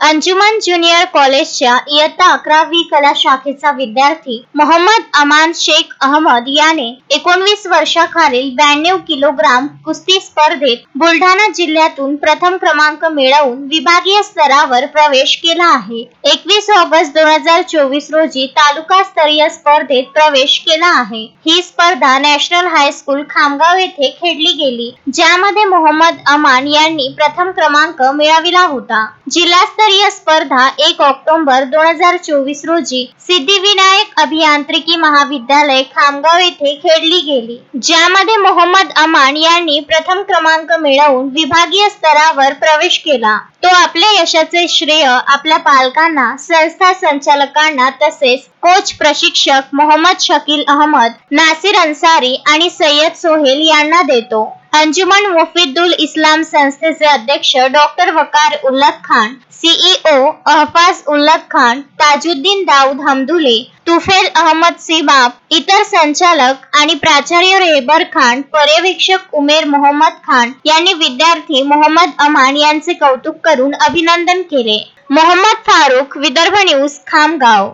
अंजुमन junior कॉलेजच्या इयत्ता अकरावी कला शाखेचा विद्यार्थी मोहम्मद अमान शेख अहमद याने एकोणवीस वर्षाखालील ब्याण्णव किलोग्राम कुस्ती स्पर्धेत बुलढाणा जिल्ह्यातून प्रथम क्रमांक मिळवून विभागीय स्तरावर प्रवेश केला आहे. एकवीस ऑगस्ट दोन हजार चोवीस रोजी तालुका स्तरीय स्पर्धेत प्रवेश केला आहे. ही स्पर्धा नॅशनल हायस्कूल खामगाव येथे खेळली गेली ज्यामध्ये मोहम्मद अमान यांनी प्रथम क्रमांक मिळविला होता. जिल्हास्तरीय स्पर्धा एक ऑक्टोबर दोन हजार चोवीस रोजी सिद्धिविनायक अभियांत्रिकी महाविद्यालय खामगाव येथे खेळली गेली. ज्यामध्ये मोहम्मद अमान यांनी प्रथम क्रमांक मिळवून विभागीय स्तरावर प्रवेश केला. तो आपल्या यशाचे श्रेय आपल्या पालकांना संस्था संचालकांना तसेच कोच प्रशिक्षक मोहम्मद शकील अहमद नासिर अन्सारी आणि सय्यद सोहेल यांना देतो. अंजुमन मुफिदुल इस्लाम संस्थेचे अध्यक्ष डॉक्टर वकार उल्लत खान सीईओ अहफाज उल्लत खान ताजुद्दीन दाऊद हमदुले तुफेल अहमद सिबाब इतर संचालक आणि प्राचार्य रेबर खान पर्यवेक्षक उमेर मोहम्मद खान यांनी विद्यार्थी मोहम्मद अमान यांचे कौतुक करून अभिनंदन केले. मोहम्मद फारुख विदर्भ न्यूज खामगाव.